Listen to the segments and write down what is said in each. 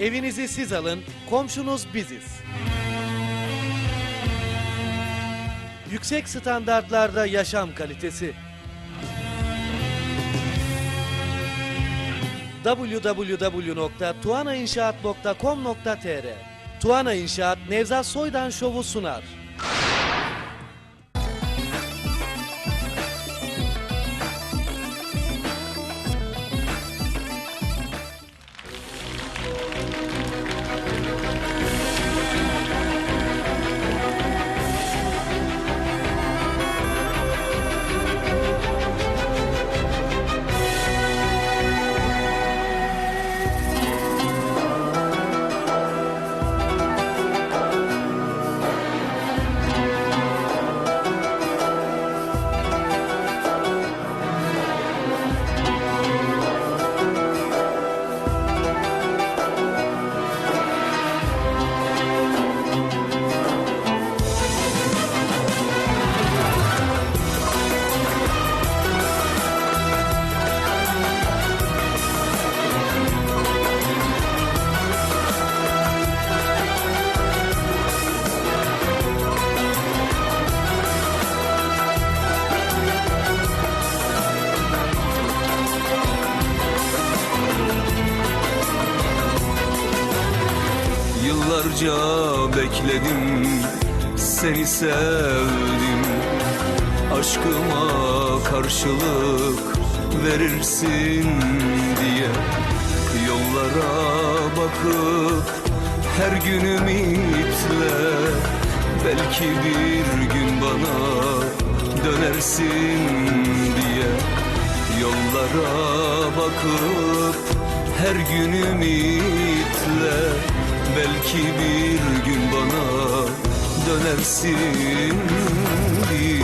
Evinizi siz alın, komşunuz biziz. Yüksek standartlarda yaşam kalitesi. www.tuanainşaat.com.tr Tuana İnşaat Nevzat Soydan Şovu sunar. Yıllarca bekledim. Seni sevdim. Aşkıma karşılık verirsin diye Yollara bakıp her gün ümitle Belki bir gün bana dönersin diye Yollara bakıp her gün ümitle Belki bir gün bana dönersin diye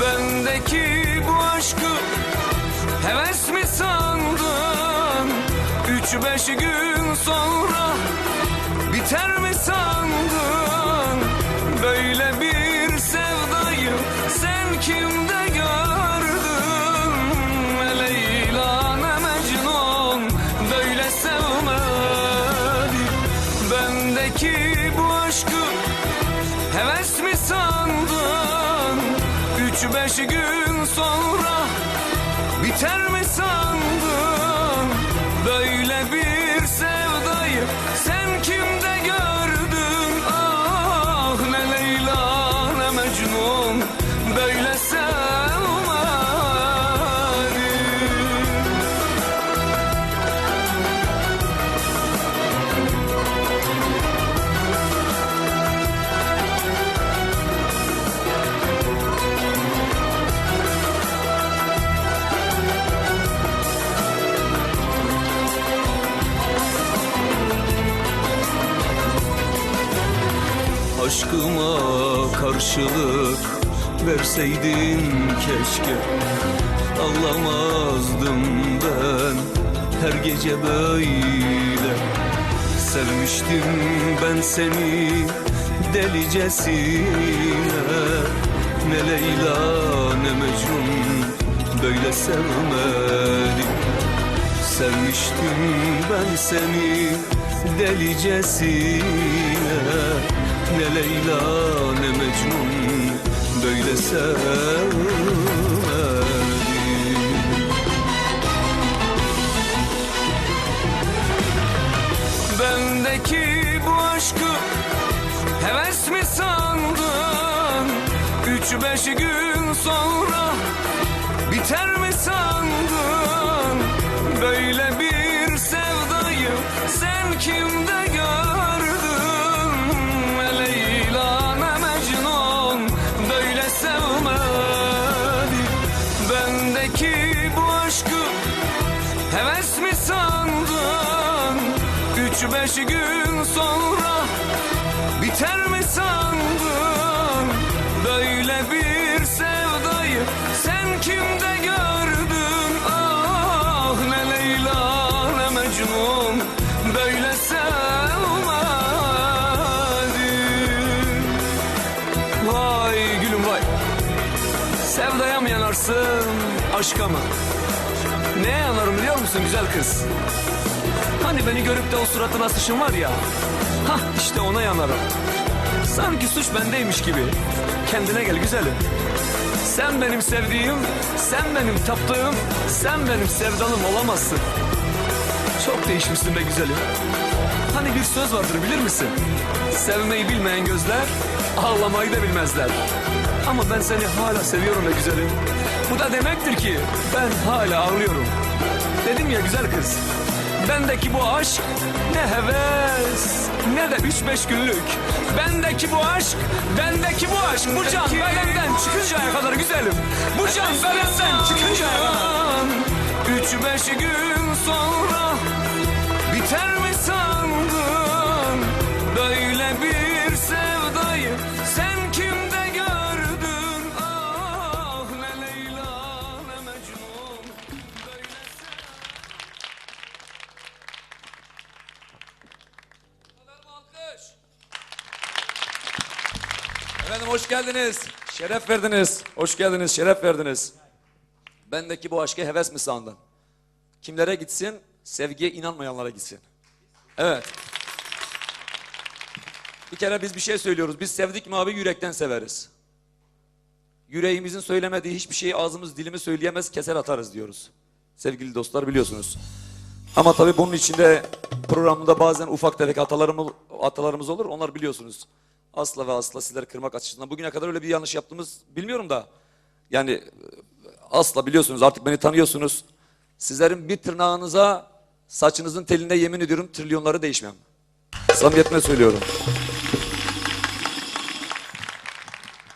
Bendeki bu aşkı heves mi sandın? Üç beş gün sonra biter mi sandın? Böyle bir Üç beş gün sonra biter mi sandın? Karşılık verseydin keşke. Ağlamazdım ben her gece böyle. Sevmiştim ben seni delicesine. Ne Leyla ne Mecnun böyle sevmedim Sevmiştim ben seni delicesine Ne Leyla ne Mecnun böyle sevmedim Bendeki bu aşkı heves mi sandın? Üç beş gün sonra biter mi sandın? Böyle bir sevdayı sen kimde Bendeki bu aşkı heves mi sandın? Üç beş gün sonra biter mi sandın? Böyle bir sevdayı sen kimde gördün? Sevdaya mı yanarsın, aşka mı? Neye yanarım biliyor musun güzel kız? Hani beni görüp de o suratına sıçın var ya. Hah işte ona yanarım. Sanki suç bendeymiş gibi. Kendine gel güzelim. Sen benim sevdiğim, sen benim taptığım, sen benim sevdalım olamazsın. Çok değişmişsin be güzelim. Hani bir söz vardır bilir misin? Sevmeyi bilmeyen gözler, ağlamayı da bilmezler. Ama ben seni hala seviyorum be güzelim. Bu da demektir ki ben hala ağlıyorum. Dedim ya güzel kız. Bendeki bu aşk ne heves ne de üç beş günlük. Bendeki bu aşk, bendeki bu aşk. Bu can bedenden çıkıncaya kadar güzelim. Bu can bedenden çıkıncaya kadar. Üç beş gün sonra hoş geldiniz. Şeref verdiniz. Hoş geldiniz, şeref verdiniz. Bendeki bu aşkı heves mi sandın? Kimlere gitsin? Sevgiye inanmayanlara gitsin. Evet. Bir kere biz bir şey söylüyoruz. Biz sevdik mi abi yürekten severiz. Yüreğimizin söylemediği hiçbir şeyi ağzımız dilimi söyleyemez keser atarız diyoruz. Sevgili dostlar biliyorsunuz. Ama tabii bunun içinde programda bazen ufak tefek hatalarımız, hatalarımız olur. Onlar biliyorsunuz. Asla ve asla sizleri kırmak açısından. Bugüne kadar öyle bir yanlış yaptığımız bilmiyorum da. Yani e, asla biliyorsunuz artık beni tanıyorsunuz. Sizlerin bir tırnağınıza saçınızın teline yemin ediyorum trilyonları değişmem. Samimiyetle söylüyorum.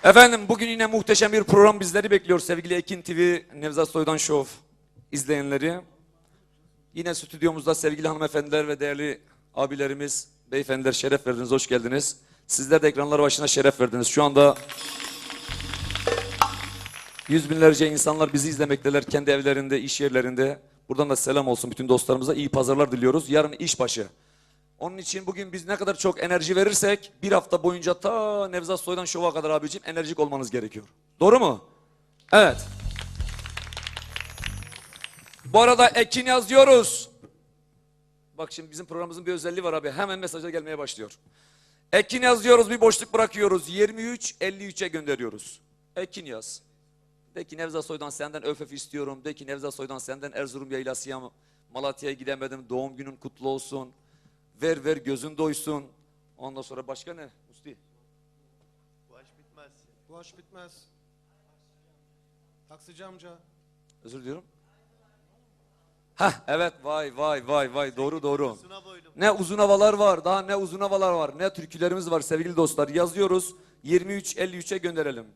Efendim bugün yine muhteşem bir program bizleri bekliyor sevgili Ekin TV, Nevzat Soydan Show izleyenleri. Yine stüdyomuzda sevgili hanımefendiler ve değerli abilerimiz, beyefendiler şeref verdiniz, hoş geldiniz. Sizler de ekranlar başına şeref verdiniz. Şu anda yüz binlerce insanlar bizi izlemekteler kendi evlerinde, iş yerlerinde. Buradan da selam olsun bütün dostlarımıza. iyi pazarlar diliyoruz. Yarın işbaşı. Onun için bugün biz ne kadar çok enerji verirsek bir hafta boyunca ta Nevzat Soydan Şov'a kadar abicim enerjik olmanız gerekiyor. Doğru mu? Evet. Bu arada Ekin yazıyoruz. Bak şimdi bizim programımızın bir özelliği var abi. Hemen mesajlar gelmeye başlıyor. Ekin yazıyoruz bir boşluk bırakıyoruz. 23 53'e gönderiyoruz. Ekin yaz. De ki Nevzat Soy'dan senden öf öf istiyorum. De ki Nevzat Soy'dan senden Erzurum yaylasıya Malatya'ya gidemedim. Doğum günün kutlu olsun. Ver ver gözün doysun. Ondan sonra başka ne? Musti. Bu aşk bitmez. Bu aşk bitmez. Taksici amca. Özür diliyorum. Hah evet vay vay vay vay doğru doğru. Ne uzun havalar var daha ne uzun havalar var ne türkülerimiz var sevgili dostlar yazıyoruz 23-53'e gönderelim.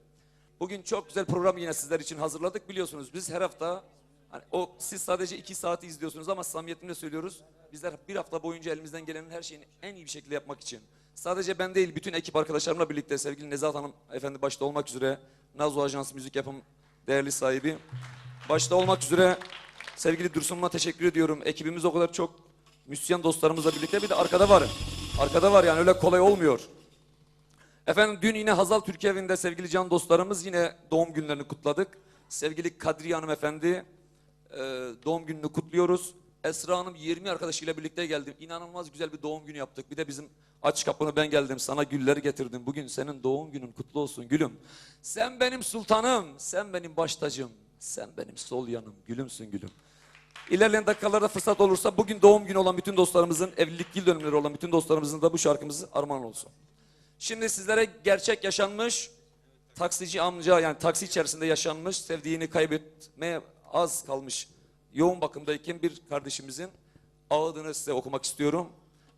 Bugün çok güzel program yine sizler için hazırladık biliyorsunuz biz her hafta hani o siz sadece iki saati izliyorsunuz ama samimiyetimle söylüyoruz bizler bir hafta boyunca elimizden gelenin her şeyini en iyi bir şekilde yapmak için sadece ben değil bütün ekip arkadaşlarımla birlikte sevgili Nezahat Hanım efendi başta olmak üzere Nazo Ajans müzik yapım değerli sahibi başta olmak üzere sevgili Dursun'uma teşekkür ediyorum ekibimiz o kadar çok müzisyen dostlarımızla birlikte bir de arkada var. Arkada var yani öyle kolay olmuyor. Efendim dün yine Hazal Türkiye evinde sevgili can dostlarımız yine doğum günlerini kutladık. Sevgili Kadriye Hanımefendi e, doğum gününü kutluyoruz. Esra Hanım 20 arkadaşıyla birlikte geldim. İnanılmaz güzel bir doğum günü yaptık. Bir de bizim aç kapını ben geldim. Sana gülleri getirdim. Bugün senin doğum günün kutlu olsun gülüm. Sen benim sultanım. Sen benim baş tacım. Sen benim sol yanım. Gülümsün gülüm. İlerleyen dakikalarda fırsat olursa bugün doğum günü olan bütün dostlarımızın, evlilik yıl dönümleri olan bütün dostlarımızın da bu şarkımızı armağan olsun. Şimdi sizlere gerçek yaşanmış taksici amca yani taksi içerisinde yaşanmış sevdiğini kaybetmeye az kalmış yoğun bakımdayken bir kardeşimizin ağıdını size okumak istiyorum.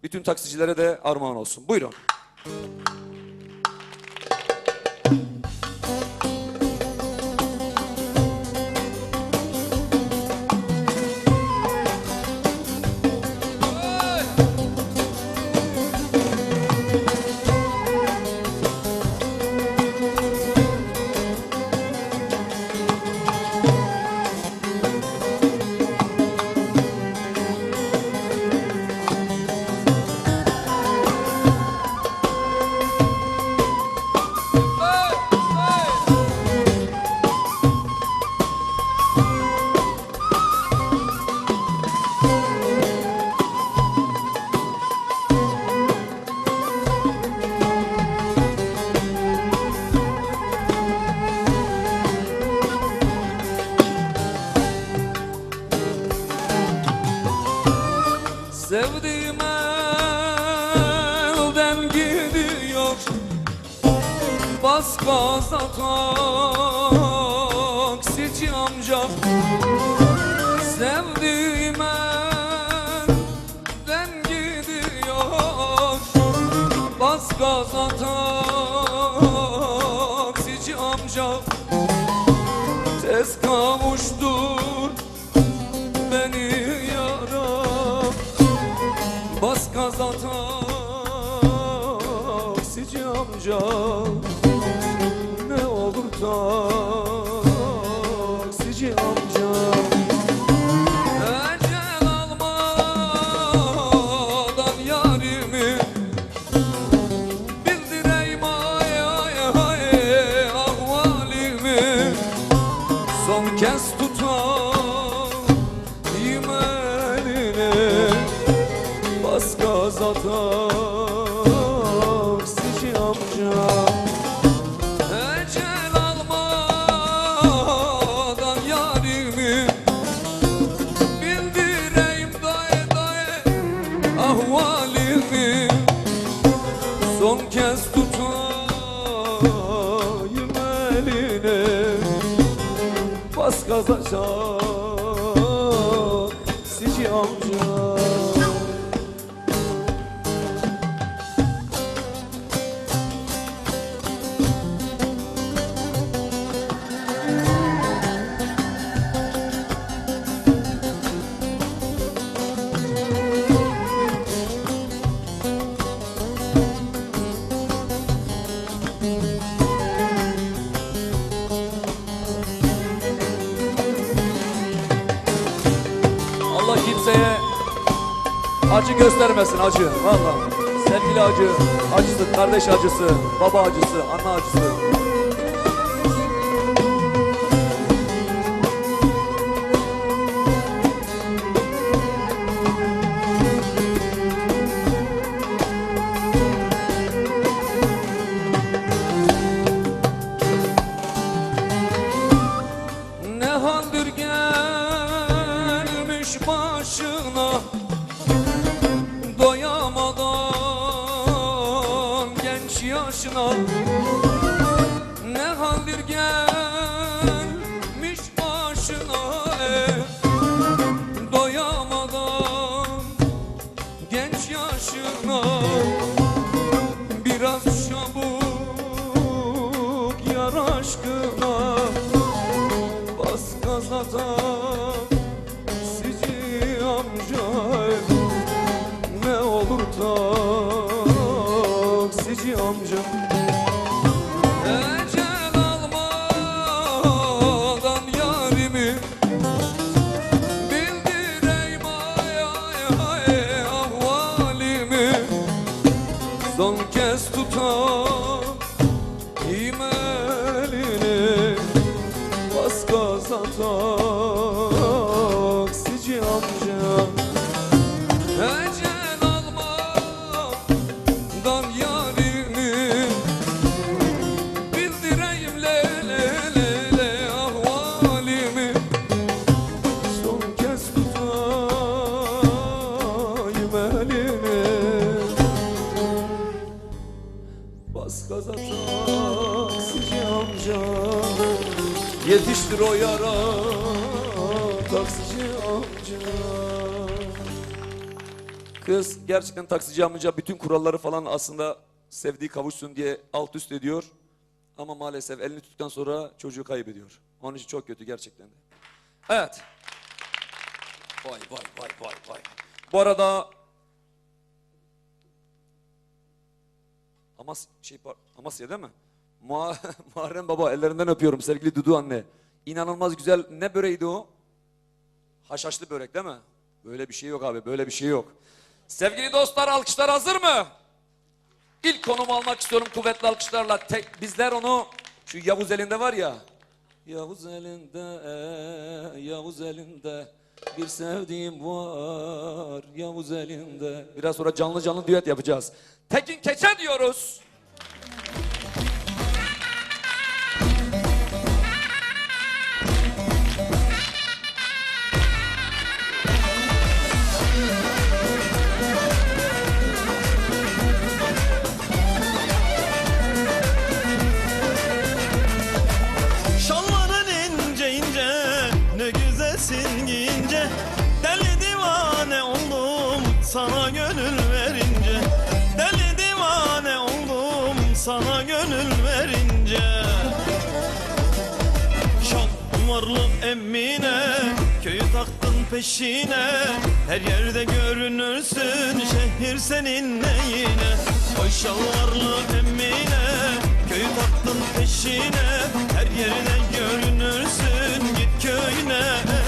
Bütün taksicilere de armağan olsun. Buyurun. Sevdiğime den gidiyor. Bas gaza taksici amca. Tez beni yara. Bas gaza amca Bas acı göstermesin acı valla. Sevgili acı, acısı, kardeş acısı, baba acısı, anne acısı. Kız gerçekten taksici amca bütün kuralları falan aslında sevdiği kavuşsun diye alt üst ediyor. Ama maalesef elini tuttuktan sonra çocuğu kaybediyor. Onun için çok kötü gerçekten de. Evet. Vay vay vay vay vay. Bu arada Amas şey Amasya değil mi? Muha- Muharrem baba ellerinden öpüyorum sevgili Dudu anne. İnanılmaz güzel ne böreğiydi o? Haşhaşlı börek değil mi? Böyle bir şey yok abi böyle bir şey yok. Sevgili dostlar alkışlar hazır mı? İlk konumu almak istiyorum kuvvetli alkışlarla. Tek, bizler onu şu Yavuz elinde var ya. Yavuz elinde, Yavuz elinde bir sevdiğim var Yavuz elinde. Biraz sonra canlı canlı düet yapacağız. Tekin Keçe diyoruz. deyince Deli divane oldum sana gönül verince. Deli divane oldum sana gönül verince. Şan umarlı emmine Köyü taktın peşine. Her yerde görünürsün Şehir senin neyine. Oy şalvarlı emmine Köyü taktın peşine. Her yerine görünürsün Git köyüne.